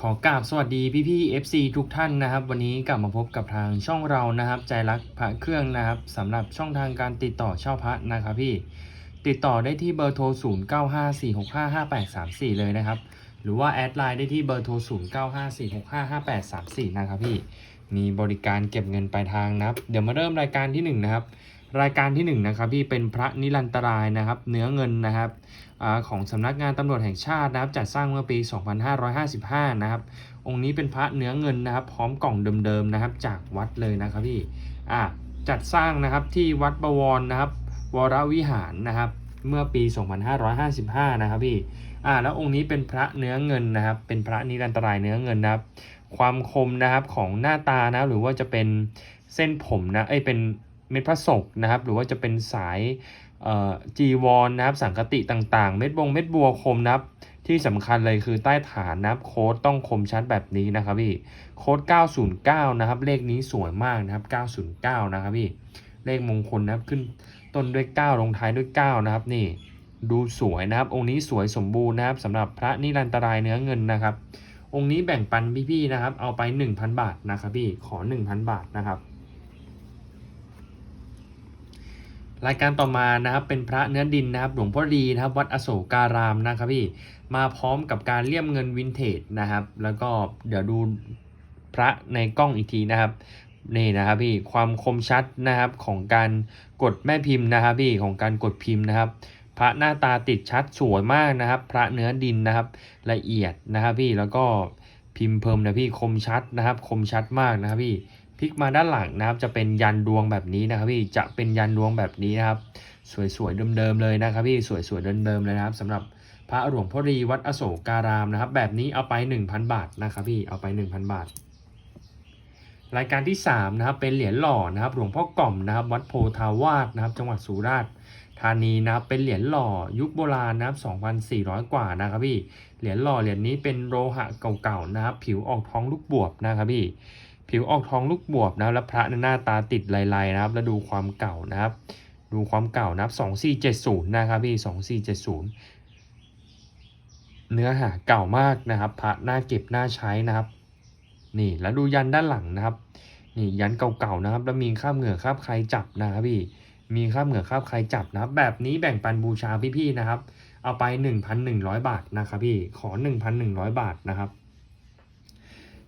ขอกราบสวัสดีพี่พี่ FC ทุกท่านนะครับ วันนี้กลับมาพบกับทางช่องเรานะครับ ใจรักพระเครื่องนะครับสำหรับช่องทางการติดต่อเช่าพระนะครับพี่ ติดต่อได้ที่เบอร์โทร 0954655834 เลยนะครับ หรือว่าแอดไลน์ได้ที่เบอร์โทร 0954655834 นะครับพี่ มีบริการเก็บเงินปลายทางนะครับ เดี๋ยวมาเริ่มรายการที่หนึ่งนะครับ รายการที่หนึ่งนะครับพี่เป็นพระนิรันตรายนะครับ เนื้อเงินนะครับ ของสำนักงานตำรวจแห่งชาตินะครับจัดสร้างเมื่อปี 2555 นะครับ องค์นี้เป็นพระเนื้อเงินนะครับ พร้อมกล่องเดิมๆนะครับ จากวัดเลยนะครับพี่อะจัดสร้างนะครับที่วัดบวรนะครับ วรวิหารนะครับ เมื่อปี 2555 นะครับพี่อ่าแล้วองค์นี้เป็นพระเนื้อเงินนะครับ เป็นพระนิรันตรายเนื้อเงินนะครับ ความคมนะครับของหน้าตานะหรือว่าจะเป็นเส้นผมนะเอ้ยเป็น เม็ดพระศกนะครับ หรือว่าจะเป็นสายจีวรนะครับ สังคติต่างๆ เม็ดบงเม็ดบัวคมนะครับ ที่สำคัญเลยคือใต้ฐานนะครับ โค้ดต้องคมชัดแบบนี้นะครับพี่ โค้ด 909 นะครับ เลขนี้สวยมากนะครับ 909 นะครับพี่ เลขมงคลนะครับ ขึ้นต้นด้วย 9 ลงท้ายด้วย 9 นะครับ นี่ ดูสวยนะครับ องค์นี้สวยสมบูรณ์นะครับสำหรับพระนิรันตรายเนื้อเงินนะครับ องค์นี้แบ่งปันพี่ๆนะครับ เอาไป 1,000 บาทนะครับพี่ ขอ 1,000 บาทนะครับ รายการต่อมานะครับเป็นพระเนื้อดินนะครับหลวงพ่อดีนะครับวัดอโศการามนะครับพี่มาพร้อมกับการเลี่ยมเงินวินเทจนะครับ แล้วก็เดี๋ยวดูพระในกล้องอีกทีนะครับนี่นะครับพี่ความคมชัดนะครับของการกดแม่พิมพ์นะครับพี่ของการกดพิมพ์นะครับ พระหน้าตาติดชัดสวยมากนะครับ พระเนื้อดินนะครับ ละเอียดนะครับพี่แล้วก็พิมพ์เพิ่มนะพี่คมชัดนะครับ คมชัดมากนะครับพี่ ลิกมาด้านหลังนะครับ จะเป็นยันดวงแบบนี้นะครับพี่จะเป็นยันดวงแบบนี้นะครับ สวยๆเดิมๆเลยนะครับพี่สวยๆเดิมๆเลยนะครับสำหรับพระหลวงพ่อรีวัดอโศการามนะครับ แบบนี้เอาไป 1,000 บาทนะครับพี่เอาไป 1,000 บาท รายการที่3นะครับเป็นเหรียญหล่อนะครับหลวงพ่อกล่อมนะครับ วัดโพธาวาสนะครับ จังหวัดสุราษฎร์ธานีนะครับเป็นเหรียญหล่อยุคโบราณนะครับ 2,400 กว่านะครับพี่เหรียญหล่อเหรียญนี้เป็นโลหะเก่าๆนะครับ ผิวออกท้องลูกบวบนะครับพี่ ผิวออกทองลูกบวบนะครับ แล้วพระในหน้าตาติดลายๆนะครับ แล้วดูความเก่านะครับ ดูความเก่านะครับ2470นะครับพี่2470เนื้อหาเก่ามากนะครับ พระหน้าเก็บหน้าใช้นะครับ นี่แล้วดูยันด้านหลังนะครับ นี่ยันเก่าๆนะครับ แล้วมีคราบเหงื่อคราบใครจับนะครับพี่มีคราบเหงื่อคราบใครจับนะครับ แบบนี้แบ่งปันบูชาพี่ๆนะครับ เอาไป 1,100 บาทนะครับพี่ขอ 1,100 บาทนะครับ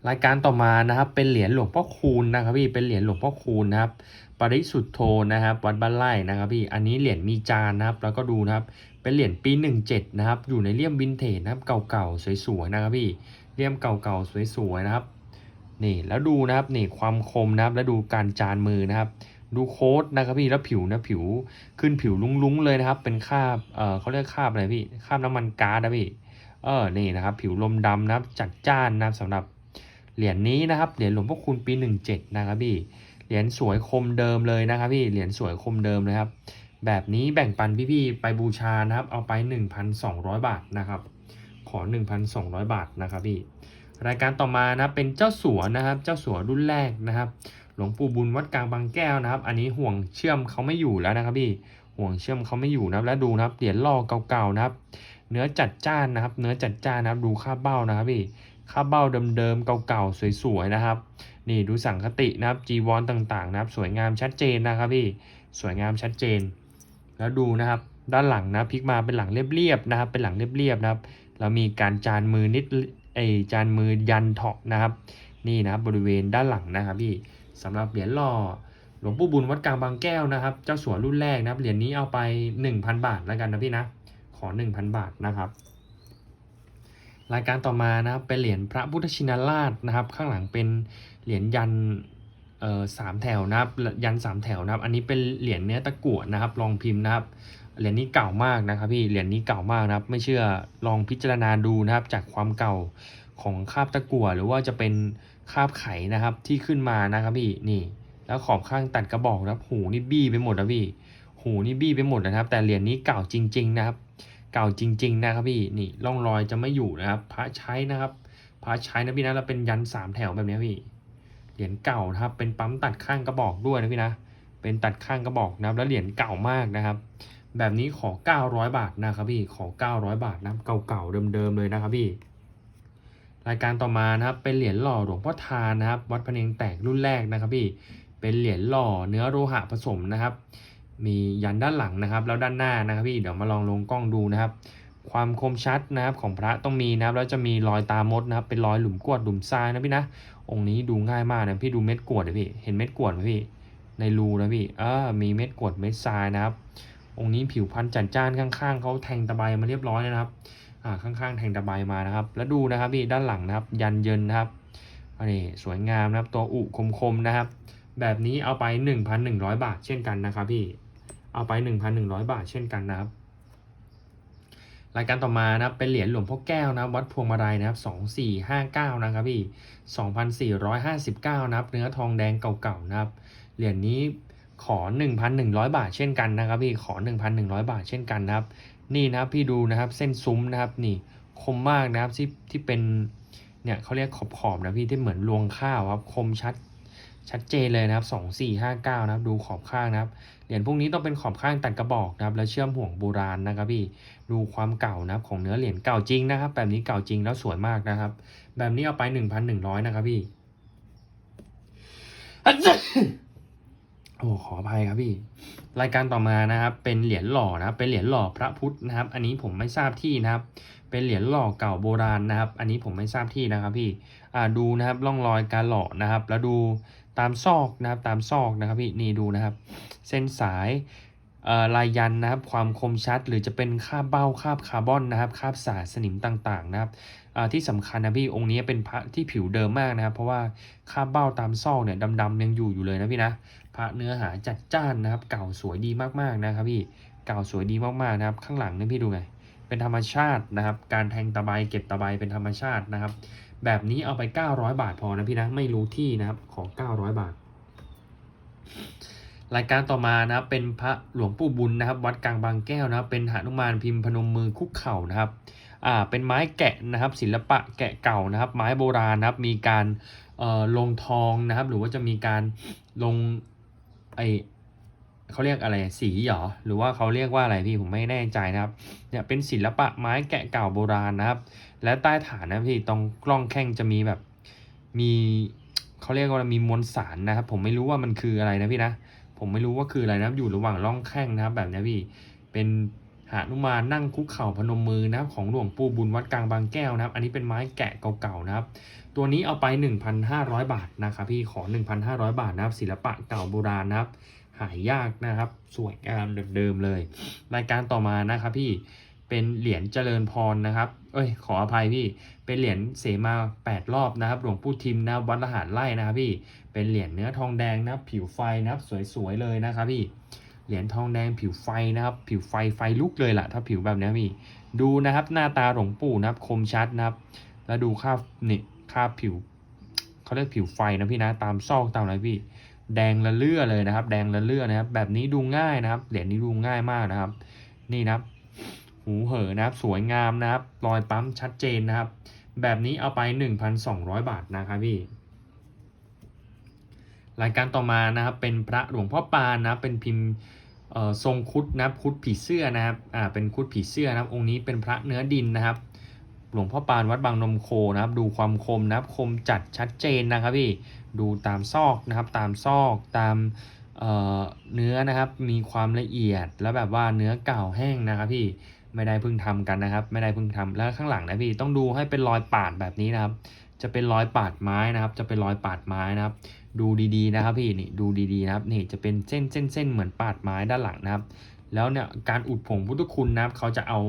รายการต่อมานะครับเป็นเหรียญหลวงพ่อคูณนะครับพี่เป็นเหรียญหลวงพ่อคูณนะครับปริสุทธโธนะครับวัดบ้านไร่นะครับพี่อันนี้เหรียญมีจานนะครับแล้วก็ดูนะครับเป็นเหรียญปี 17นะครับอยู่ในเลี่ยมวินเทจนะครับเก่าๆสวยๆนะครับพี่เลี่ยมเก่าๆสวยๆนะครับนี่แล้วดูนะครับนี่ความคมนะครับแล้วดูการจานมือนะครับดูโค้ดนะครับพี่แล้วผิวนะผิวขึ้นผิวลุ้งๆเลยนะครับ เป็นคาบเออเขาเรียกคาบอะไรพี่คาบน้ำมันก๊าซนะพี่เออนี่นะครับผิวลมดำนะครับจัดจ้านนะครับสำหรับ เหรียญนี้นะครับเหรียญหลวงพ่อคูณปี 17 นะครับพี่เหรียญสวยคมเดิมเลยนะครับพี่เหรียญสวยคมเดิมเลยครับ แบบนี้แบ่งปันพี่ๆไปบูชานะครับ เอาไป 1,200 บาทนะครับ ขอ 1,200 บาทนะครับพี่รายการต่อมานะเป็นเจ้าสัวนะครับ เจ้าสัวรุ่นแรกนะครับ หลวงปู่บุญวัดกลางบางแก้วนะครับ อันนี้ห่วงเชื่อมเขาไม่อยู่แล้วนะครับพี่ห่วงเชื่อมเขาไม่อยู่นะครับ แล้วดูนะครับเหรียญล่อเก่าๆนะครับ เนื้อจัดจ้านนะครับ เนื้อจัดจ้านนะครับ ดูค่าเบ้านะครับพี่ ค่าเบ้าเดิมๆเก่าๆสวยๆนะครับ นี่ดูสังคตินะครับจีวรต่างๆนะครับ สวยงามชัดเจนนะครับพี่สวยงามชัดเจน แล้วดูนะครับด้านหลังนะพลิกมาเป็นหลังเรียบๆนะครับ เป็นหลังเรียบๆนะครับแล้วมีการจานมือนิดไอจานมือยันเถาะนะครับ นี่นะครับบริเวณด้านหลังนะครับพี่สำหรับเหรียญหล่อหลวงปู่บุญวัดกลางบางแก้วนะครับ เจ้าสัวรุ่นแรกนะครับเหรียญนี้เอาไป 1,000 บาทแล้วกันนะพี่นะขอ 1,000 บาทนะครับ รายการต่อมานะครับเป็นเหรียญพระพุทธชินราชนะครับ ข้างหลังเป็นเหรียญยันเอ่อสามแถวนะครับ ยันสามแถวนะครับ อันนี้เป็นเหรียญเนื้อตะกั่วนะครับ ลองพิมพ์นะครับเหรียญนี้เก่ามากนะครับพี่เหรียญนี้เก่ามากนะครับ ไม่เชื่อลองพิจารณาดูนะครับ จากความเก่าของคาบตะกั่วหรือว่าจะเป็นคาบไขนะครับที่ขึ้นมานะครับพี่นี่ แล้วขอบข้างตัดกระบอกนะครับ หูนี่บี้ไปหมดนะพี่ หูนี่บี้ไปหมดนะครับ แต่เหรียญนี้เก่าจริง ๆ นะครับ เก่าจริง ๆ นะครับพี่นี่ร่องรอยจะไม่อยู่นะครับ พระใช้นะครับ พระใช้นะพี่นะแล้วเป็นยันสามแถวแบบนี้พี่เหรียญเก่านะครับ เป็นปั๊มตัดข้างกระบอกด้วยนะพี่นะเป็นตัดข้างกระบอกนะครับ แล้วเหรียญเก่ามากนะครับ แบบนี้ขอ 900 บาทนะครับพี่ขอ 900 บาทนะเก่าๆเดิมๆเลยนะครับพี่รายการต่อมานะครับเป็นเหรียญหล่อหลวงพ่อทานนะครับ วัดพะเนงแตกรุ่นแรกนะครับพี่เป็นเหรียญหล่อเนื้อโลหะผสมนะครับ มียันด้านหลังนะครับ แล้วด้านหน้านะครับพี่เดี๋ยวมาลองลงกล้องดูนะครับ ความคมชัดนะครับของพระต้องมีนะครับแล้วจะมีรอยตามดนะครับ เป็นรอยหลุมกวดหลุมทรายนะพี่นะองค์นี้ดูง่ายมากนะพี่ดูเม็ดกวดเลยพี่เห็นเม็ดกวดไหมพี่ในรูนะพี่เออมีเม็ดกวดเม็ดทรายนะครับ องค์นี้ผิวพันธุ์จัดจ้านข้างๆเขาแทงตะไบมาเรียบร้อยนะครับอ่าข้างๆ แทงตะไบมานะครับ แล้วดูนะครับพี่ด้านหลังนะครับ ยันเยินนะครับอันนี้สวยงามนะครับตัวอุคมๆนะครับ แบบนี้เอาไป 1,100 บาทเช่นกันนะครับพี่ เอาไป 1,100 บาทเช่นกันนะครับ รายการต่อมานะครับเป็นเหรียญหลวงพ่อแก้วนะวัดพวงมาลัยนะครับ2459นะครับพี่2,459นะครับเนื้อทองแดงเก่าๆนะครับเหรียญนี้ขอ 1,100 บาทเช่นกันนะครับพี่ขอ 1,100 บาทเช่นกันนะครับ นี่นะครับพี่ดูนะครับเส้นซุ้มนะครับนี่คมมากนะครับที่ที่เป็นเนี่ยเขาเรียกขอบขอบๆนะพี่ที่เหมือนรวงข้าวครับคมชัด ชัดเจนเลยนะครับสองสี่ห้าเก้านะครับ ดูขอบข้างนะครับ เหรียญพวกนี้ต้องเป็นขอบข้างตัดกระบอกนะครับ แล้วเชื่อมห่วงโบราณนะครับพี่ ดูความเก่านะครับของเนื้อเหรียญเก่าจริงนะครับ แบบนี้เก่าจริงแล้วสวยมากนะครับ แบบนี้เอาไปหนึ่งพันหนึ่งร้อยนะครับพี่ โอ้ขออภัยครับพี่ รายการต่อมานะครับ เป็นเหรียญหล่อนะครับ เป็นเหรียญหล่อพระพุทธนะครับ อันนี้ผมไม่ทราบที่นะครับ เป็นเหรียญหล่อเก่าโบราณนะครับ อันนี้ผมไม่ทราบที่นะครับพี่ อ่าดูนะครับร่องรอยการหล่อนะครับ แล้วดู ตามซอกนะครับตามซอกนะครับพี่นี่ดูนะครับ เส้นสายลายยันนะครับความคมชัดหรือจะเป็นคาบเบ้าคาบคาร์บอนนะครับคาบสารสนิมต่างๆนะครับที่สำคัญนะพี่องค์นี้เป็นพระที่ผิวเดิมมากนะครับ เพราะว่าคาบเบ้าตามซอกเนี่ยดำๆยังอยู่อยู่เลยนะพี่นะพระเนื้อหาจัดจ้านนะครับ เก่าสวยดีมากๆนะครับพี่เก่าสวยดีมากๆนะครับ ข้างหลังนี่พี่ดูไง เป็นธรรมชาตินะครับ การแทงตะไบเก็บตะไบเป็นธรรมชาตินะครับ แบบนี้เอาไป 900 บาทพอนะพี่นะไม่รู้ที่นะครับขอ 900 บาท รายการต่อมานะครับเป็นพระหลวงปู่บุญนะครับ วัดกลางบางแก้วนะครับเป็นหนุมานพิมพ์พนมมือคุกเข่านะครับอ่าเป็นไม้แกะนะครับ ศิลปะแกะเก่านะครับ ไม้โบราณนะครับมีการเอ่อลงทองนะครับ หรือว่าจะมีการลงไอ เขาเรียกอะไรสีเหรอหรือว่าเขาเรียกว่าอะไรพี่ผมไม่แน่ใจนะครับเนี่ยเป็นศิลปะไม้แกะเก่าโบราณนะครับ และใต้ฐานนะพี่ตรงกล้องแข้งจะมีแบบมีเขาเรียกว่ามีมวลสารนะครับ ผมไม่รู้ว่ามันคืออะไรนะพี่นะผมไม่รู้ว่าคืออะไรนะครับอยู่ระหว่างร่องแข้งนะครับ แบบนี้พี่เป็นหานุมานนั่งคุกเข่าพนมมือนะครับ ของหลวงปู่บุญวัดกลางบางแก้วนะครับ อันนี้เป็นไม้แกะเก่าๆนะครับ ตัวนี้เอาไป 1,500 บาทนะครับพี่ขอ 1,500 บาทนะครับ ศิลปะเก่าโบราณนะครับ หายยากนะครับ สวยงามเดิมๆเลย รายการต่อมานะครับพี่เป็นเหรียญเจริญพรนะครับ เอ้ย ขออภัยพี่ เป็นเหรียญเสมา 8 รอบนะครับ หลวงปู่ทิมนะวัดละหารไร่นะครับพี่ เป็นเหรียญเนื้อทองแดงนะผิวไฟนะครับ สวยๆเลยนะครับพี่ เหรียญทองแดงผิวไฟนะครับ ผิวไฟไฟลุกเลยล่ะ ถ้าผิวแบบนี้พี่ ดูนะครับหน้าตาหลวงปู่นะครับ คมชัดนะครับ แล้วดูค่านี่ค่าผิวเขาเรียกผิวไฟนะพี่นะ ตามซอกตามอะไรพี่ แดงละเลื่อเลยนะครับ แดงละเลื่อนะครับ แบบนี้ดูง่ายนะครับ เหรียญนี้ดูง่ายมากนะครับ นี่นะครับ หูเหอนะครับ สวยงามนะครับ รอยปั๊มชัดเจนนะครับ แบบนี้เอาไป 1,200 บาทนะครับพี่ รายการต่อมานะครับ เป็นพระหลวงพ่อปานนะเป็นพิมพ์ทรงคุดนะคุดผีเสื้อนะครับ อ่า เป็นคุดผีเสื้อนะครับ องค์นี้เป็นพระเนื้อดินนะครับ หลวงพ่อปานวัดบางนมโคนะครับ ดูความคมนะครับ คมจัดชัดเจนนะครับพี่ ดูตามซอกนะครับ ตามซอกตามเเนื้อนะครับ มีความละเอียดแล้วแบบว่าเนื้อเก่าแห้งนะครับพี่ ไม่ได้เพิ่งทำกันนะครับ ไม่ได้เพิ่งทำแล้วข้างหลังนะพี่ ต้องดูให้เป็นรอยปาดแบบนี้นะครับ จะเป็นรอยปาดไม้นะครับ จะเป็นรอยปาดไม้นะครับ ดูดีๆนะครับพี่ นี่ดูดีๆนะครับ นี่จะเป็นเส้นเส้นเส้นเหมือนปาดไม้ด้านหลังนะครับ แล้วเนี่ยการอุดผงพุทธคุณนะครับ เขาจะเอา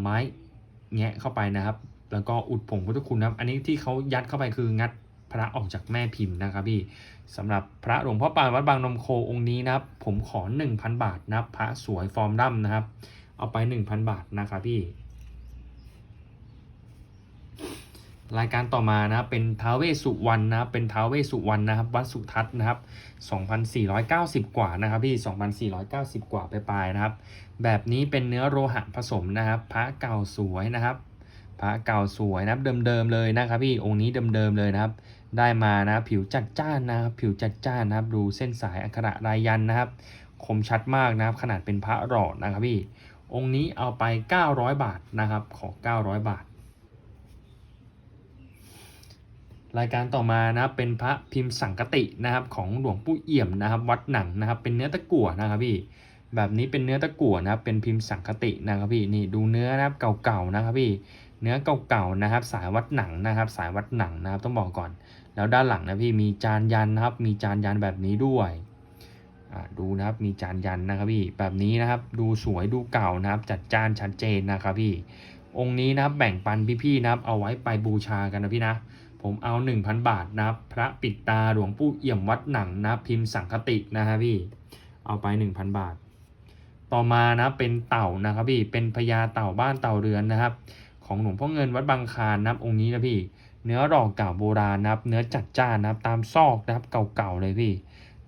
ไม้ แงะเข้าไปนะครับ แล้วก็อุดผงพุทธคุณนะครับ อันนี้ที่เขายัดเข้าไปคืองัดพระออกจากแม่พิมพ์นะครับพี่สำหรับพระหลวงพ่อปานวัดบางนมโคองค์นี้นะครับ ผมขอ 1,000 บาทนะครับพระสวยฟอร์มดั้มนะครับ เอาไป 1,000 บาทนะครับพี่ รายการต่อมานะเป็นท้าวเวสุวรรณนะเป็นท้าวเวสุวรรณนะครับวัดสุทัศน์นะครับ2,490 กว่านะครับพี่2,490 กว่าไปปลายนะครับ แบบนี้เป็นเนื้อโลหะผสมนะครับพระเก่าสวยนะครับพระเก่าสวยนะครับเดิมๆเลยนะครับพี่องค์นี้เดิมๆเลยนะครับ ได้มานะผิวจัดจ้านนะครับผิวจัดจ้านนะครับดูเส้นสายอักขระลายยันนะครับ คมชัดมากนะครับ ขนาดเป็นพระหล่อนะครับพี่องค์นี้เอาไป 900 บาทนะครับขอ 900 บาท รายการต่อมานะครับเป็นพระพิมพ์สังกตินะครับของหลวงปู่เอี่ยมนะครับ วัดหนังนะครับ เป็นเนื้อตะกั่วนะครับพี่แบบนี้เป็นเนื้อตะกั่วนะครับเป็นพิมพ์สังคตินะครับพี่นี่ดูเนื้อนะครับเก่าๆนะครับพี่เนื้อเก่าๆนะครับ สายวัดหนังนะครับ สายวัดหนังนะครับต้องบอกก่อน แล้วด้านหลังนะพี่มีจานยันนะครับ มีจานยันแบบนี้ด้วยดูนะครับมีจานยันนะครับพี่แบบนี้นะครับ ดูสวยดูเก่านะครับ จัดจานชัดเจนนะครับพี่ องค์นี้นะครับแบ่งปันพี่ๆนะครับ เอาไว้ไปบูชากันนะพี่นะ ผมเอา 1,000 บาทนะครับ พระปิดตาหลวงปู่เอี่ยมวัดหนังนะพิมพ์สังคตินะครับพี่ เอาไป 1,000 บาท ต่อมานะเป็นเต่านะครับพี่ เป็นพญาเต่าบ้านเต่าเรือนนะครับ ของหลวงพ่อเงินวัดบางคานนะครับองค์นี้นะพี่ เนื้อหล่อเก่าโบราณนะครับ เนื้อจัดจ้านนะครับ ตามซอกนะครับเก่าๆเลยพี่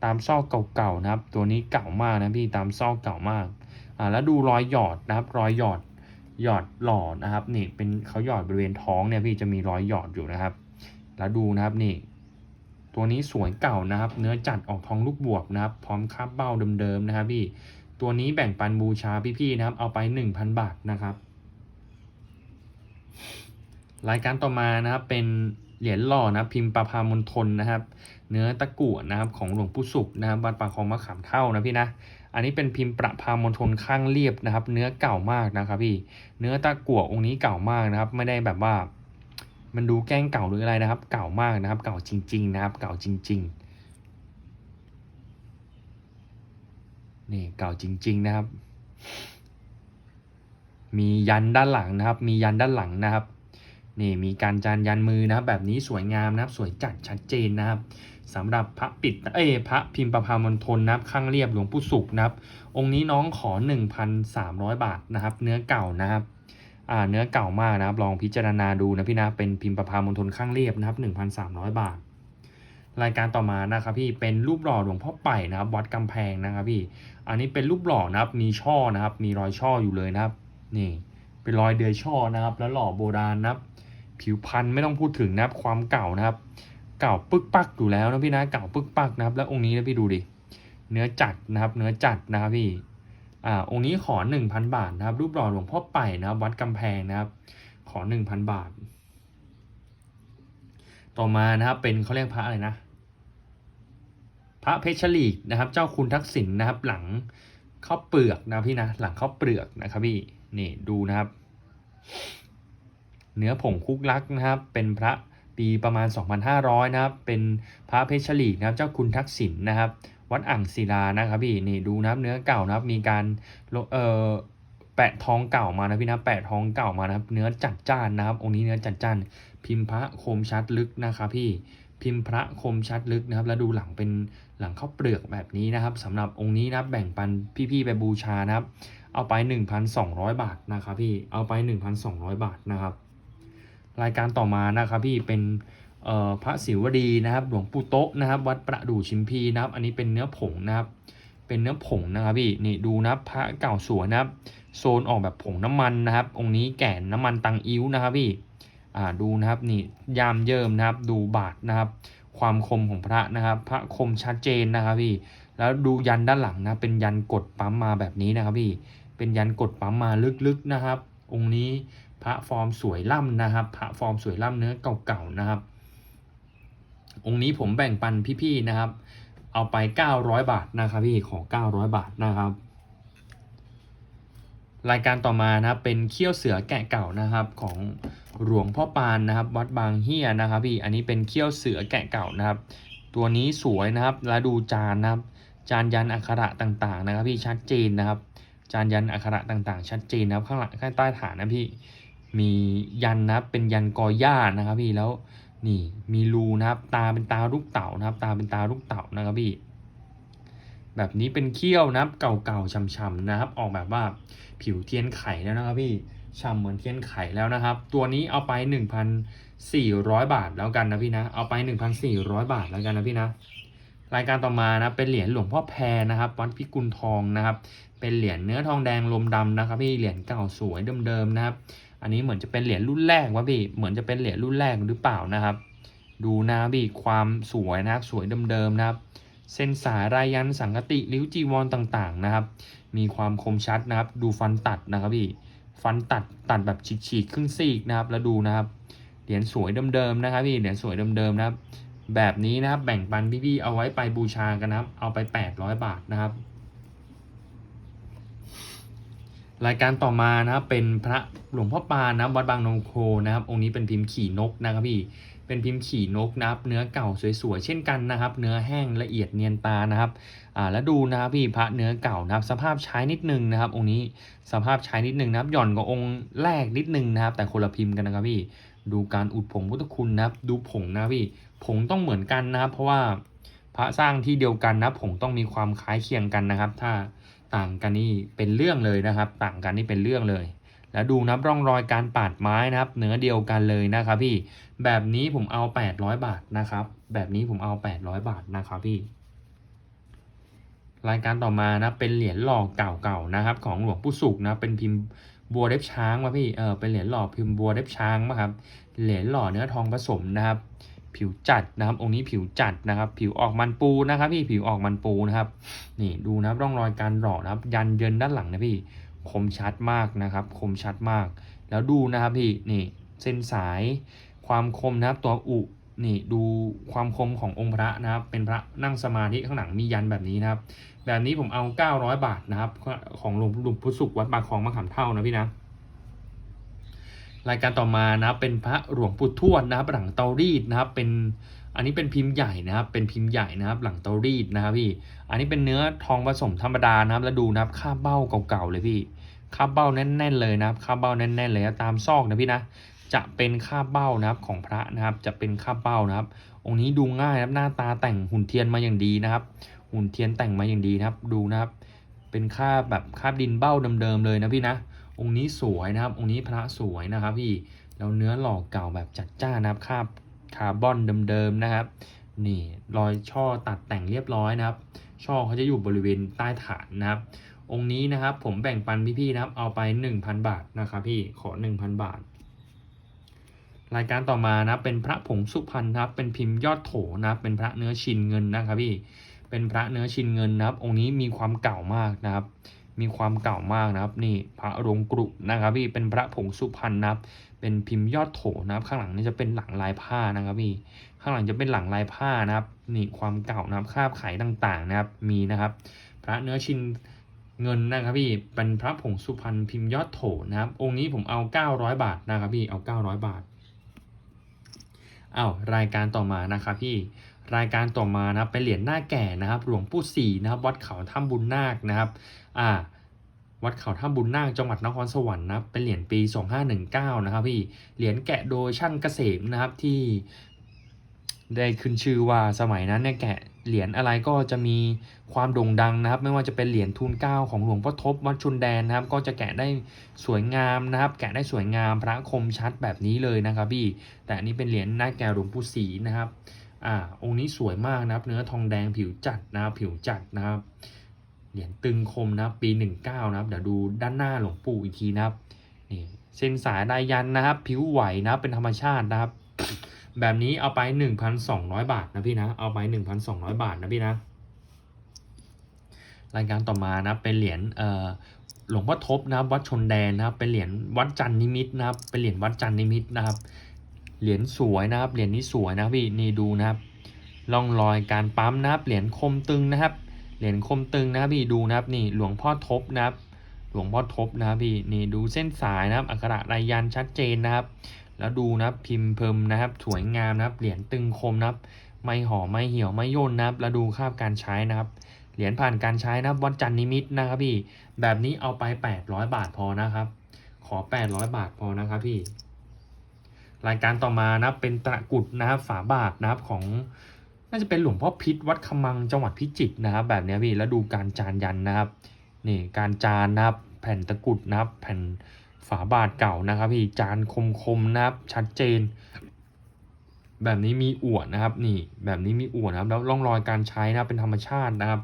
ตามซอกเก่าๆนะครับ ตัวนี้เก่ามากนะพี่ ตามซอกเก่ามาก อ่าแล้วดูรอยหยอดนะครับ รอยหยอด หยอดหล่อนะครับนี่เป็นเขาหยอดบริเวณท้องเนี่ยพี่จะมีรอยหยอดอยู่นะครับ แล้วดูนะครับนี่ ตัวนี้สวยเก่านะครับ เนื้อจัดออกท้องลูกบวบนะครับ พร้อมคาบเบ้าเดิมๆนะครับพี่ตัวนี้แบ่งปันบูชาพี่ๆนะครับ เอาไป 1,000 บาทนะครับ รายการต่อมานะครับเป็นเหรียญหล่อนะพิมพ์ประพามณฑลนะครับ เนื้อตะกั่วนะครับของหลวงปู่สุขนะครับวัดป่าคลองมะขามเท่านะพี่นะ อันนี้เป็นพิมพ์ประพามณฑลข้างเรียบนะครับ เนื้อเก่ามากนะครับพี่ เนื้อตะกั่วองค์นี้เก่ามากนะครับ ไม่ได้แบบว่า มันดูแกล้งเก่าหรืออะไรนะครับ เก่ามากนะครับ เก่าจริง ๆ นะครับ เก่าจริง ๆ นี่เก่าจริง ๆ นะครับ มียันด้านหลังนะครับ มียันด้านหลังนะครับนี่มีการจานยันมือนะครับ แบบนี้สวยงามนะครับ สวยจัดชัดเจนนะครับ สำหรับพระปิดเอ้พระพิมพ์ประพามณฑลนะครับข้างเรียบหลวงปู่สุขนะครับ องค์นี้น้องขอ 1,300 บาทนะครับ เนื้อเก่านะครับอ่าเนื้อเก่ามากนะครับ ลองพิจารณาดูนะพี่นะเป็นพิมพ์ประพามณฑลข้างเรียบนะครับ 1,300 บาท รายการต่อมานะครับพี่เป็นรูปหล่อหลวงพ่อไป่นะครับ วัดกำแพงนะครับพี่ อันนี้เป็นรูปหล่อนะครับ มีช่อนะครับ มีรอยช่ออยู่เลยนะครับ นี่เป็นรอยเดือยช่อนะครับ แล้วหล่อโบราณนะครับ ผิวพันธุ์ไม่ต้องพูดถึงนะครับ ความเก่านะครับ เก่าปึกปักอยู่แล้วนะพี่นะเก่าปึกปักนะครับ แล้วองค์นี้นะพี่ดูดิเนื้อจัดนะครับ เนื้อจัดนะครับพี่อ่าองค์นี้ขอ 1,000 บาทนะครับ รูปหล่อหลวงพ่อไป่นะครับ วัดกำแพงนะครับ ขอ 1,000 บาท ต่อมานะครับเป็นเขาเรียกพระอะไรนะ พระเพชรลีกนะครับ เจ้าคุณทักษิณนะครับ หลังข้าวเปลือกนะพี่นะ หลังข้าวเปลือกนะครับพี่นี่ดูนะครับ เนื้อผงคุกลักนะครับ เป็นพระ ปีประมาณ 2,500 นะครับ เป็นพระเพชรลีกนะครับ เจ้าคุณทักษิณนะครับ วัดอ่างศิลานะครับพี่นี่ดูนะครับเนื้อเก่านะครับ มีการเอ่อแปะทองเก่ามานะพี่นะแปะทองเก่ามานะครับ เนื้อจัดจ้านนะครับ องค์นี้เนื้อจัดจ้าน พิมพ์พระคมชัดลึกนะครับพี่พิมพ์พระคมชัดลึกนะครับ แล้วดูหลังเป็นหลังข้าวเปลือกแบบนี้นะครับสำหรับองค์นี้นะแบ่งปันพี่ๆไปบูชานะครับ เอาไป 1,200 บาทนะครับพี่เอาไป 1,200 บาทนะครับ รายการต่อมานะครับพี่เป็นพระศิวดีนะครับ หลวงปู่โต๊ะนะครับ วัดประดู่ชิมพีนะครับ อันนี้เป็นเนื้อผงนะครับ เป็นเนื้อผงนะครับพี่นี่ดูนะพระเก่าสวยนะครับ โซนออกแบบผงน้ำมันนะครับ องค์นี้แก่นน้ำมันตังอิ้วนะครับพี่อ่าดูนะครับนี่ยามเยิมนะครับ ดูบาทนะครับ ความคมของพระนะครับ พระคมชัดเจนนะครับพี่ แล้วดูยันด้านหลังนะ เป็นยันกดปั๊มมาแบบนี้นะครับพี่ เป็นยันกดปั๊มมาลึกๆนะครับ องค์นี้ พระฟอร์มสวยล่ำนะครับ พระฟอร์มสวยล่ำเนื้อเก่าๆนะครับ องค์นี้ผมแบ่งปันพี่ๆนะครับ เอาไป 900 บาทนะครับพี่ขอ 900 บาทนะครับ รายการต่อมานะครับเป็นเขี้ยวเสือแกะเก่านะครับของหลวงพ่อปานนะครับ วัดบางเฮียนะครับพี่อันนี้เป็นเขี้ยวเสือแกะเก่านะครับ ตัวนี้สวยนะครับแล้วดูจานนะครับ จานยันอักขระต่างๆนะครับ พี่ชัดเจนนะครับ จานยันอักขระต่างๆ ชัดเจนนะครับ ข้างหลังข้างใต้ฐานนะพี่ มียันนะครับเป็นยันกอหญ้านะครับพี่แล้วนี่มีรูนะครับ ตาเป็นตาลูกเต่านะครับ ตาเป็นตาลูกเต่านะครับพี่แบบนี้เป็นเขี้ยวนะครับ เก่าๆช่ำๆนะครับ ออกแบบว่าผิวเทียนไข่แล้วนะครับพี่ฉ่ำเหมือนเทียนไข่แล้วนะครับ ตัวนี้เอาไป 1,400 บาทแล้วกันนะพี่นะเอาไป 1,400 บาทแล้วกันนะพี่นะรายการต่อมานะเป็นเหรียญหลวงพ่อแพรนะครับวัดพิกุลทองนะครับ เป็นเหรียญเนื้อทองแดงลมดำนะครับพี่เหรียญเก่าสวยเดิมๆนะครับ อันนี้เหมือนจะเป็นเหรียญรุ่นแรกวะพี่ เหมือนจะเป็นเหรียญรุ่นแรกหรือเปล่านะครับ ดูนะพี่ความสวยนะครับสวยเดิมๆนะครับ เส้นสายรายยันสังกติริ้วจีวรต่างๆนะครับ มีความคมชัดนะครับ ดูฟันตัดนะครับพี่ ฟันตัดตัดแบบฉีกๆครึ่งซีกนะครับ แล้วดูนะครับ เหรียญสวยเดิมๆนะครับพี่ เหรียญสวยเดิมๆนะครับ แบบนี้นะครับแบ่งปันพี่ๆเอาไว้ไปบูชากันนะครับ เอาไป 800 บาทนะครับ รายการต่อมานะครับเป็นพระหลวงพ่อปานนะบวัดบางนงโคนะครับ องค์นี้เป็นพิมพ์ขี่นกนะครับพี่เป็นพิมพ์ขี่นกนะครับ เนื้อเก่าสวยๆเช่นกันนะครับ เนื้อแห้งละเอียดเนียนตานะครับอ่าแล้วดูนะครับพี่พระเนื้อเก่านะครับ สภาพใช้นิดนึงนะครับ องค์นี้สภาพใช้นิดนึงนะครับ หย่อนกว่าองค์แรกนิดนึงนะครับ แต่คนละพิมพ์กันนะครับพี่ดูการอุดผงพุทธคุณนะครับ ดูผงนะพี่ผงต้องเหมือนกันนะครับ เพราะว่าพระสร้างที่เดียวกันนะผงต้องมีความคล้ายเคียงกันนะครับ ถ้า ต่างกันนี่เป็นเรื่องเลยนะครับ ต่างกันนี่เป็นเรื่องเลย แล้วดูนะร่องรอยการปาดไม้นะครับ เนื้อเดียวกันเลยนะครับพี่แบบนี้ผมเอา 800 บาทนะครับ แบบนี้ผมเอา 800 บาทนะครับพี่ รายการต่อมานะเป็นเหรียญหล่อเก่าๆนะครับ ของหลวงปู่สุขนะเป็นพิมพ์บัวเล็บช้างมาพี่เออเป็นเหรียญหล่อพิมพ์บัวเล็บช้างมาครับเหรียญหล่อเนื้อทองผสมนะครับ ผิวจัดนะครับ องค์นี้ผิวจัดนะครับ ผิวออกมันปูนะครับ พี่ผิวออกมันปูนะครับ นี่ดูนะครับร่องรอยการหล่อนะครับ ยันเยินด้านหลังนะพี่คมชัดมากนะครับ คมชัดมาก แล้วดูนะครับพี่นี่เส้นสายความคมนะครับตัวอุนี่ดูความคมขององค์พระนะครับ เป็นพระนั่งสมาธิข้างหลังมียันแบบนี้นะครับ แบบนี้ผมเอา 900 บาทนะครับ ของหลวงหลวงพุสุกวัดบางคลองมะขามเท่านะพี่นะ รายการต่อมานะเป็นพระหลวงปู่ทวดนะครับหลังเตารีดนะครับเป็นอันนี้เป็นพิมพ์ใหญ่นะครับ เป็นพิมพ์ใหญ่นะครับ หลังเตารีดนะครับพี่ อันนี้เป็นเนื้อทองผสมธรรมดานะครับ แล้วดูนะครับค่าเบ้าเก่าๆเลยพี่ค่าเบ้าแน่น ๆ เลยนะครับค่าเบ้าแน่นๆเลยตามซอกนะพี่นะ จะเป็นค่าเบ้านะครับของพระนะครับ จะเป็นค่าเบ้านะครับ องค์นี้ดูง่ายนะครับ หน้าตาแต่งหุ่นเทียนมาอย่างดีนะครับ หุ่นเทียนแต่งมาอย่างดีนะครับ ดูนะครับ เป็นคาแบบคาดินเบ้าเดิมๆเลยนะพี่นะ องค์นี้สวยนะครับ องค์นี้พระสวยนะครับพี่แล้วเนื้อหล่อเก่าแบบจัดจ้านนะครับคาบคาร์บอนเดิมๆนะครับ นี่รอยช่อตัดแต่งเรียบร้อยนะครับ ช่อเขาจะอยู่บริเวณใต้ฐานนะครับ องค์นี้นะครับผมแบ่งปันพี่ๆนะครับ เอาไป 1,000 บาทนะครับพี่ขอ 1,000 บาท รายการต่อมานะเป็นพระผงสุพรรณครับ เป็นพิมพ์ยอดโถนะครับเป็นพระเนื้อชินเงินนะครับพี่เป็นพระเนื้อชินเงินนะครับ องค์นี้มีความเก่ามากนะครับ มีความเก่ามากนะครับ นี่พระรงกรุนะครับพี่เป็นพระผงสุพรรณนะครับ เป็นพิมพ์ยอดโถนะครับ ข้างหลังนี่จะเป็นหลังลายผ้านะครับพี่ข้างหลังจะเป็นหลังลายผ้านะครับ นี่ความเก่านะครับคาบไขต่างๆนะครับ มีนะครับ พระเนื้อชินเงินนะครับพี่เป็นพระผงสุพรรณพิมพ์ยอดโถนะครับ องค์นี้ผมเอา 900 บาทนะครับพี่เอา 900 บาทอ้าวรายการต่อมานะครับพี่รายการต่อมานะครับเป็นเหรียญหน้าแก่นะครับ หลวงปู่ศรีนะครับ วัดเขาถ้ำบุญนาคนะครับอ่าวัดเขาถ้ำบุญนาคจังหวัดนครสวรรค์นะเป็นเหรียญปี 2519 นะครับพี่ เหรียญแกะโดยช่างเกษมนะครับที่ได้ขึ้นชื่อว่าสมัยนั้นเนี่ยแกะเหรียญอะไรก็จะมีความโด่งดังนะครับ ไม่ว่าจะเป็นเหรียญทูลเก้าของหลวงพ่อทบวัดชุนแดนนะครับ ก็จะแกะได้สวยงามนะครับ แกะได้สวยงามพระคมชัดแบบนี้เลยนะครับพี่ แต่อันนี้เป็นเหรียญหน้าแก่หลวงปู่ศรีนะครับ อ่าองค์นี้สวยมากนะครับ เนื้อทองแดงผิวจัดนะครับผิวจัดนะครับ เหรียญตึงคมนะปี 19 นะครับ เดี๋ยวดูด้านหน้าหลวงปู่อีกทีนะครับนี่เส้นสายลายยันนะครับ ผิวไหวนะเป็นธรรมชาตินะครับ แบบนี้เอาไป 1,200 บาทนะพี่นะ เอาไป 1,200 บาทนะพี่นะรายการต่อมานะเป็นเหรียญเอ่อหลวงพ่อทบนะครับวัดชนแดนนะครับ เป็นเหรียญวัดจันนิมิตรนะครับ เป็นเหรียญวัดจันนิมิตรนะครับ เหรียญสวยนะครับ เหรียญนี้สวยนะพี่นี่ดูนะครับร่องรอยการปั๊มนะครับเหรียญคมตึงนะครับ เหรียญคมตึงนะพี่ดูนะครับนี่หลวงพ่อทบนะครับ หลวงพ่อทบนะครับพี่นี่ดูเส้นสายนะครับอักขระลายยันชัดเจนนะครับ แล้วดูนะครับพิมพ์เพิมนะครับ สวยงามนะครับ เหรียญตึงคมนะครับ ไม่ห่อไม่เหี่ยวไม่ย่นนะครับ แล้วดูคาบการใช้นะครับเหรียญผ่านการใช้นะครับวัดจันทร์นิมิตนะครับพี่ แบบนี้เอาไป 800 บาทพอนะครับ ขอ 800 บาทพอนะครับพี่ รายการต่อมานะเป็นตะกรุดนะครับฝาบาทนะครับของ น่าจะเป็นหลวงพ่อพิษวัดคำมังจังหวัดพิจิตรนะครับ แบบนี้พี่แล้วดูการจานยันนะครับนี่การจานนะครับ แผ่นตะกุดนะครับ แผ่นฝาบาทเก่านะครับ พี่จานคมๆนะครับ ชัดเจน แบบนี้มีอวดนะครับ นี่แบบนี้มีอวดนะครับ แล้วร่องรอยการใช้นับเป็นธรรมชาตินะครับ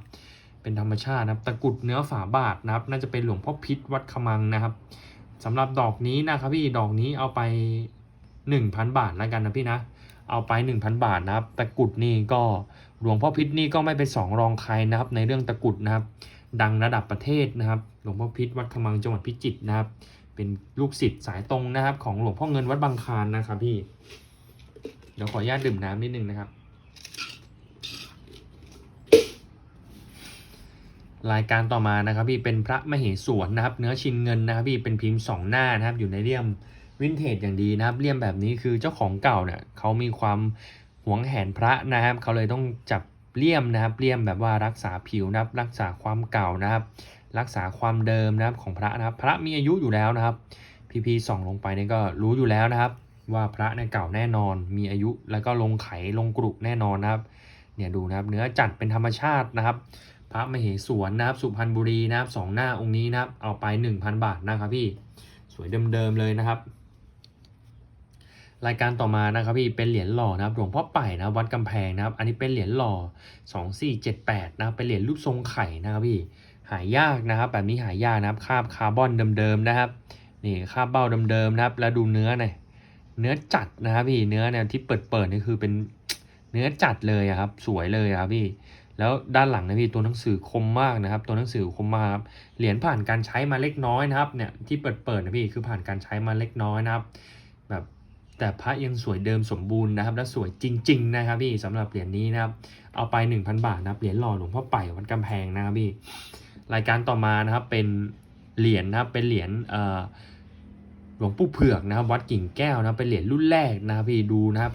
เป็นธรรมชาตินะครับ ตะกุดเนื้อฝาบาทนะครับ น่าจะเป็นหลวงพ่อพิษวัดคำมังนะครับสำหรับดอกนี้นะครับพี่ดอกนี้เอาไป 1,000 บาทแล้วกันนะพี่นะ เอาไป 1,000 บาทนะครับ ตะกรุดนี่ก็หลวงพ่อพิษนี่ก็ไม่เป็นสองรองใครนะครับ ในเรื่องตะกรุดนะครับ ดังระดับประเทศนะครับ หลวงพ่อพิษวัดขมังจังหวัดพิจิตรนะครับ เป็นลูกศิษย์สายตรงนะครับ ของหลวงพ่อเงินวัดบางคานนะครับพี่ เดี๋ยวขออนุญาตดื่มน้ำนิดนึงนะครับ รายการต่อมานะครับพี่เป็นพระมเหสวนนะครับ เนื้อชินเงินนะครับพี่เป็นพิมพ์สองหน้านะครับอยู่ในเลี่ยม วินเทจอย่างดีนะครับเลี่ยมแบบนี้คือเจ้าของเก่าเนี่ยเขามีความหวงแหนพระนะครับเขาเลยต้องจับเลี่ยมนะครับเลี่ยมแบบว่ารักษาผิวนะครับรักษาความเก่านะครับ รักษาความเดิมนะครับของพระนะครับ พระมีอายุอยู่แล้วนะครับ พีพีส่องลงไปเนี่ยก็รู้อยู่แล้วนะครับ ว่าพระเนี่ยเก่าแน่นอน มีอายุแล้วก็ลงไขลงกรุแน่นอนนะครับเนี่ยดูนะครับ เนื้อจัดเป็นธรรมชาตินะครับ พระมเหสวนนะครับสุพรรณบุรีนะครับสองหน้าองค์นี้นะครับเอาไป 1,000 บาทนะครับพี่สวยเดิมๆเลยนะครับ รายการต่อมานะครับพี่เป็นเหรียญหล่อนะครับหลวงพ่อไป่นะวัดกำแพงนะครับ อันนี้เป็นเหรียญหล่อ2478นะเป็นเหรียญรูปทรงไข่นะครับพี่หายากนะครับ แบบนี้หายากนะครับคาบคาร์บอนเดิมๆนะครับนี่คาบเบ้าเดิมๆนะครับ แล้วดูเนื้อหน่อยเนื้อจัดนะครับพี่เนื้อเนี่ยที่เปิดๆนี่คือเป็นเนื้อจัดเลยอะครับ สวยเลยครับพี่แล้วด้านหลังนะพี่ตัวหนังสือคมมากนะครับ ตัวหนังสือคมมากครับเหรียญผ่านการใช้มาเล็กน้อยนะครับเนี่ยที่เปิดเปิดนะพี่คือผ่านการใช้มาเล็กน้อยนะครับ แบบ แต่พระยังสวยเดิมสมบูรณ์นะครับ และสวยจริง ๆ นะครับพี่สำหรับเหรียญนี้นะครับ เอาไป 1,000 บาทนะครับเหรียญหล่อหลวงพ่อไป่วัดกำแพงนะครับพี่รายการต่อมานะครับเป็นเหรียญนะครับเป็นเหรียญหลวงปู่เผือกนะครับวัดกิ่งแก้วนะเป็นเหรียญรุ่นแรกนะครับพี่ดูนะครับ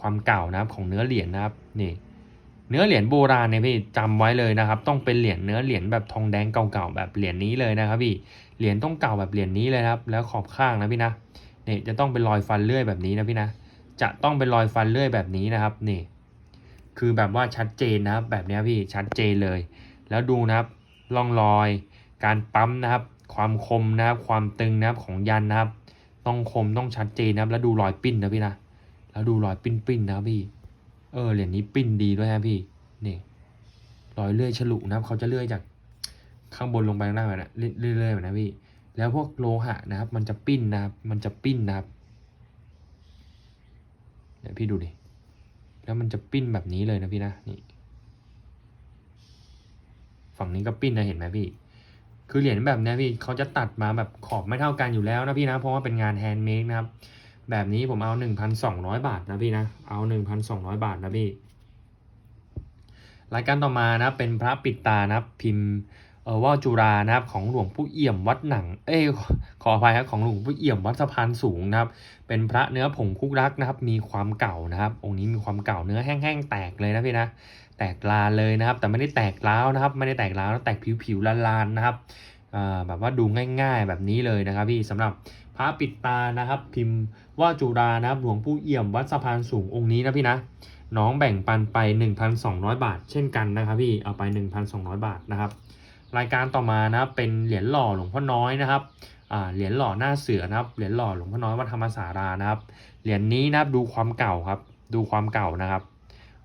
ความเก่านะครับของเนื้อเหรียญนะครับนี่เนื้อเหรียญโบราณเนี่ยพี่จำไว้เลยนะครับ ต้องเป็นเหรียญเนื้อเหรียญแบบทองแดงเก่าๆแบบเหรียญนี้เลยนะครับพี่เหรียญต้องเก่าแบบเหรียญนี้เลยครับ แล้วขอบข้างนะพี่นะ นี่ยจะต้องเป็นรอยฟันเลื่อยแบบนี้นะพี่นะ จะต้องเป็นรอยฟันเลื่อยแบบนี้นะครับนี่ คือแบบว่าชัดเจนนะครับ แบบนี้พี่ชัดเจนเลย แล้วดูนะครับร่องรอย การปั๊มนะครับ ความคมนะครับ ความตึงนะครับของยันนะครับ ต้องคมต้องชัดเจนนะครับ แล้วดูรอยปิ้นนะพี่นะ แล้วดูรอยปิ้นปิ้นๆนะพี่ เออเหรียญนี้ปิ้นดีด้วยฮะพี่นี่รอยเลื่อยฉลุนะครับ เขาจะเลื่อยจากข้างบนลงไปข้างล่างแบบนั้นเรื่อยๆแบบนะพี่ แล้วพวกโลหะนะครับ มันจะปิ้นนะครับ มันจะปิ้นนะครับเดี๋ยวพี่ดูดิ แล้วมันจะปิ้นแบบนี้เลยนะพี่นะ นี่ ฝั่งนี้ก็ปิ้นนะเห็นไหมพี่ คือเหรียญแบบนี้พี่เขาจะตัดมาแบบขอบไม่เท่ากันอยู่แล้วนะพี่นะ เพราะว่าเป็นงานแฮนด์เมดนะครับ แบบนี้ผมเอา 1,200 บาทนะพี่นะ เอา 1,200 บาทนะพี่ รายการต่อมานะ เป็นพระปิดตานะพิมพ์ ว่าวจุฬานะครับของหลวงปู่เอี่ยมวัดหนัง เอ้ขออภัยครับของหลวงปู่เอี่ยมวัดสะพานสูงนะครับ เป็นพระเนื้อผงคุกรักนะครับ มีความเก่านะครับ องค์นี้มีความเก่าเนื้อแห้งๆแตกเลยนะพี่นะ แตกลานเลยนะครับ แต่ไม่ได้แตกร้าวนะครับ ไม่ได้แตกร้าวแตกผิวๆลานๆนะครับอ่าแบบว่าดูง่ายๆแบบนี้เลยนะครับพี่สำหรับพระปิดตานะครับ พิมพ์ว่าจุฬานะครับหลวงปู่เอี่ยมวัดสะพานสูงองค์นี้นะพี่นะน้องแบ่งปันไป 1,200 บาท เช่นกันนะครับพี่เอาไป 1,200 บาทนะครับ รายการต่อมานะเป็นเหรียญหล่อหลวงพ่อน้อยนะครับเหรียญหล่อหน้าเสือนะครับเหรียญหล่อหลวงพ่อน้อยวัดธรรมสารานะครับเหรียญนี้นะครับดูความเก่าครับ ดูความเก่านะครับ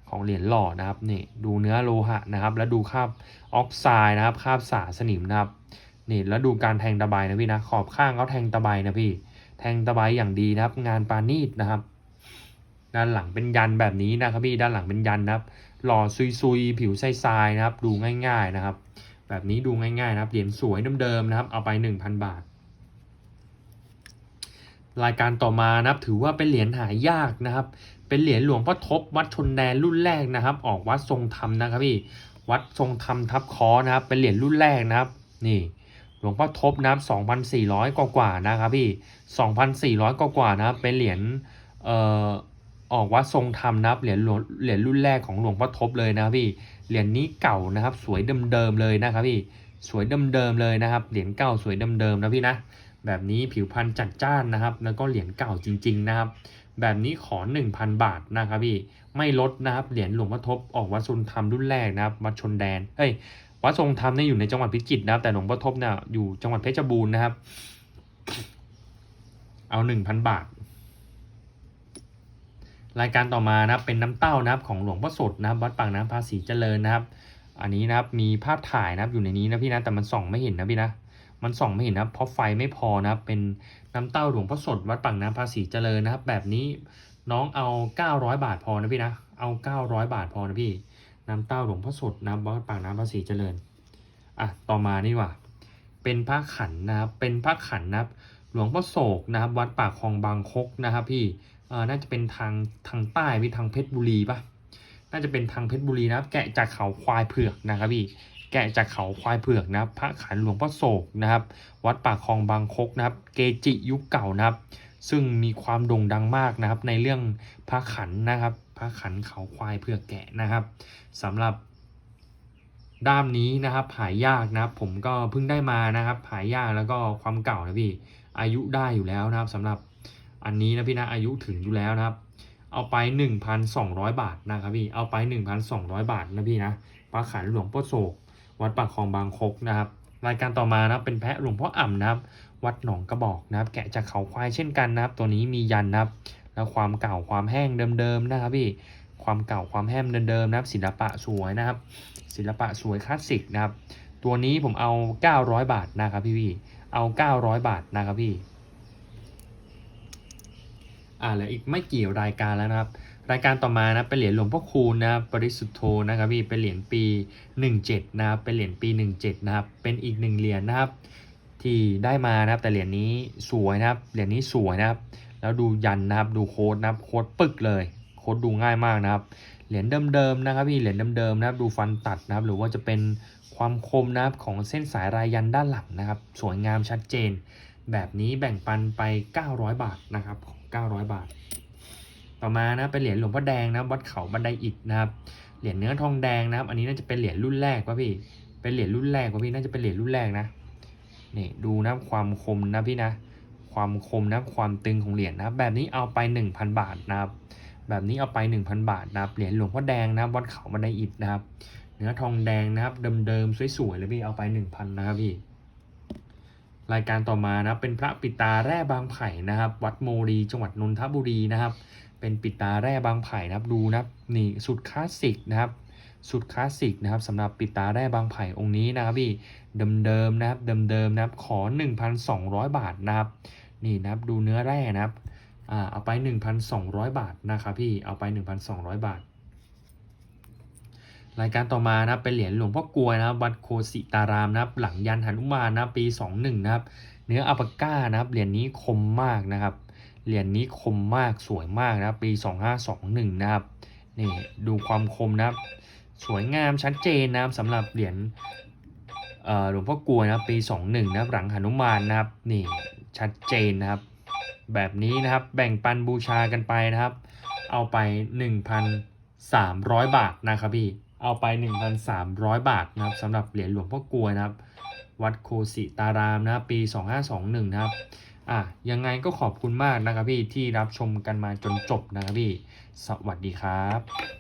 ของเหรียญหล่อนะครับนี่ดูเนื้อโลหะนะครับ แล้วดูคราบออกไซด์นะครับคราบสาสนิมนะครับนี่แล้วดูการแทงตะไบนะพี่นะขอบข้างเขาแทงตะไบนะพี่แทงตะไบอย่างดีนะครับ งานปานีตนะครับ ด้านหลังเป็นยันแบบนี้นะครับพี่ด้านหลังเป็นยันนะครับ หล่อซุยๆ ผิวใสๆนะครับ ดูง่าย ๆนะครับ แบบนี้ดูง่ายๆนะครับเหรียญสวยเดิมๆนะครับ เอาไป 1,000 บาท รายการต่อมานะครับ ถือว่าเป็นเหรียญหายากนะครับ เป็นเหรียญหลวงพ่อทบวัดชนแดนรุ่นแรกนะครับ ออกวัดทรงธรรมนะครับพี่วัดทรงธรรมทับคอนะครับ เป็นเหรียญรุ่นแรกนะครับ นี่หลวงพ่อทบนะครับ2,400 กว่ากว่านะครับพี่ 2,400 กว่ากว่านะครับ เป็นเหรียญเอ่อออกวัดทรงธรรมนะครับ เหรียญหลวงเหรียญรุ่นแรกของหลวงพ่อทบเลยนะครับพี่ เหรียญนี้เก่านะครับ สวยเดิมๆเลยนะครับพี่สวยเดิมๆเลยนะครับ เหรียญเก่าสวยเดิมๆนะพี่นะแบบนี้ผิวพรรณจัดจ้านนะครับ แล้วก็เหรียญเก่าจริง ๆนะครับ แบบนี้ขอ 1,000 บาทนะครับพี่ไม่ลดนะครับเหรียญหลวงพ่อทบออกวัดทรงธรรมรุ่นแรกนะครับวัดชนแดนเอ้ยวัดทรงธรรมเนี่ยอยู่ในจังหวัดพิจิตรนะครับแต่หลวงพ่อทบเนี่ยอยู่จังหวัดเพชรบูรณ์นะครับ เอา 1,000 บาท รายการต่อมานะครับเป็นน้ำเต้านะครับของหลวงพ่อสดนะครับวัดปากน้ำภาษีเจริญนะครับ อันนี้นะครับมีภาพถ่ายนะครับอยู่ในนี้นะพี่นะแต่มันส่องไม่เห็นนะพี่นะมันส่องไม่เห็นนะเพราะไฟไม่พอนะครับเป็นน้ำเต้าหลวงพ่อสดวัดปากน้ำภาษีเจริญนะครับ แบบนี้น้องเอา 900 บาทพอนะพี่นะเอา 900 บาทพอนะพี่น้ำเต้าหลวงพ่อสดนะครับวัดปากน้ำภาษีเจริญอะต่อมานี่ว่าเป็นพระขันนะครับเป็นพระขันนะครับหลวงพ่อโศกนะครับวัดปากคลองบางคกนะครับพี่ น่าจะเป็นทางทางใต้พี่ทางเพชรบุรีปะน่าจะเป็นทางเพชรบุรีนะครับ แกะจากเขาควายเผือกนะครับพี่แกะจากเขาควายเผือกนะครับ พระขันหลวงพ่อโศกนะครับ วัดปากคลองบางคกนะครับ เกจิยุคเก่านะครับ ซึ่งมีความโด่งดังมากนะครับ ในเรื่องพระขันนะครับ พระขันเขาควายเผือกแกะนะครับสำหรับด้ามนี้นะครับหายากนะครับ ผมก็เพิ่งได้มานะครับหายากแล้วก็ความเก่านะพี่อายุได้อยู่แล้วนะครับสำหรับ อันนี้นะพี่นะอายุถึงอยู่แล้วนะครับ เอาไป 1,200 บาทนะครับพี่เอาไป 1,200 บาทนะพี่นะปลาขันหลวงพ่อโศก วัดปากคลองบางคกนะครับ รายการต่อมานะเป็นแพะหลวงพ่ออ่ำนะครับ วัดหนองกระบอกนะครับ แกะจากเขาควายเช่นกันนะครับ ตัวนี้มียันนะครับ แล้วความเก่าความแห้งเดิมๆนะครับพี่ความเก่าความแห้งเดิมๆนะครับ ศิลปะสวยนะครับ ศิลปะสวยคลาสสิกนะครับ ตัวนี้ผมเอา 900 บาทนะครับพี่พี่เอา 900 บาทนะครับพี่ อ่าแล้วอีกไม่กี่รายการแล้วนะครับ รายการต่อมานะเป็นเหรียญหลวงพ่อคูณนะครับบริสุทธโธนะครับพี่เป็นเหรียญปี 17 นะครับเป็นเหรียญปี 17 นะครับ เป็นอีกหนึ่งเหรียญนะครับ ที่ได้มานะครับแต่เหรียญนี้สวยนะครับเหรียญนี้สวยนะครับ แล้วดูยันนะครับดูโค้ดนะครับโค้ดปึกเลยโค้ดดูง่ายมากนะครับ เหรียญเดิมๆนะครับพี่เหรียญเดิมๆนะครับดูฟันตัดนะครับ หรือว่าจะเป็นความคมนะครับของเส้นสายรายยันด้านหลังนะครับ สวยงามชัดเจน แบบนี้แบ่งปันไป 900 บาทนะครับ 900 บาท ต่อมานะเป็นเหรียญหลวงพ่อแดงนะบวัดเขาบันไดอิฐนะครับเหรียญเนื้อทองแดงนะครับ อันนี้น่าจะเป็นเหรียญรุ่นแรกวะพี่ เป็นเหรียญรุ่นแรกวะพี่น่าจะเป็นเหรียญรุ่นแรกนะนี่ดูนะความคมนะพี่นะ ความคมนะความตึงของเหรียญนะ แบบนี้เอาไป 1,000 บาทนะครับแบบนี้เอาไป 1,000 บาทนะครับเหรียญหลวงพ่อแดงนะบวัดเขาบันไดอิฐนะครับ เนื้อทองแดงนะครับเดิมๆสวยๆเลยพี่เอาไป 1,000 นะครับพี่ รายการต่อมานะเป็นพระปิตาแร่บางไผ่นะครับ วัดโมรีจังหวัดนนทบุรีนะครับ เป็นปิตาแร่บางไผ่นะครับดูนะครับนี่สุดคลาสสิกนะครับสุดคลาสสิกนะครับสำหรับปิตาแร่บางไผ่องค์นี้นะครับพี่เดิมๆนะครับเดิมๆนะครับขอ 1,200 บาทนะครับนี่นะครับดูเนื้อแร่นะครับอ่าเอาไป 1,200 บาทนะครับพี่เอาไป 1,200 บาท รายการต่อมานะครับเป็นเหรียญหลวงพ่อกลวยนะครับวัดโคสิตารามนะครับ หลังยันหนุมานนะปี 21 นะครับ เนื้ออัปก้านะครับเหรียญนี้คมมากนะครับเหรียญนี้คมมากสวยมากนะครับปี 2521 นะครับนี่ดูความคมนะครับ สวยงามชัดเจนนะครับสำหรับเหรียญหลวงพ่อกลวยนะครับปี 21 นะครับหลังหนุมานนะครับนี่ชัดเจนนะครับ แบบนี้นะครับแบ่งปันบูชากันไปนะครับ เอาไป 1,300 บาทนะครับพี่ เอาไป 1,300 บาทนะครับสำหรับเหรียญหลวงพ่อกลวยนะครับ วัดโคสิตารามนะปี 2521 นะครับอะยังไงก็ขอบคุณมากนะครับพี่ที่รับชมกันมาจนจบนะครับพี่ สวัสดีครับ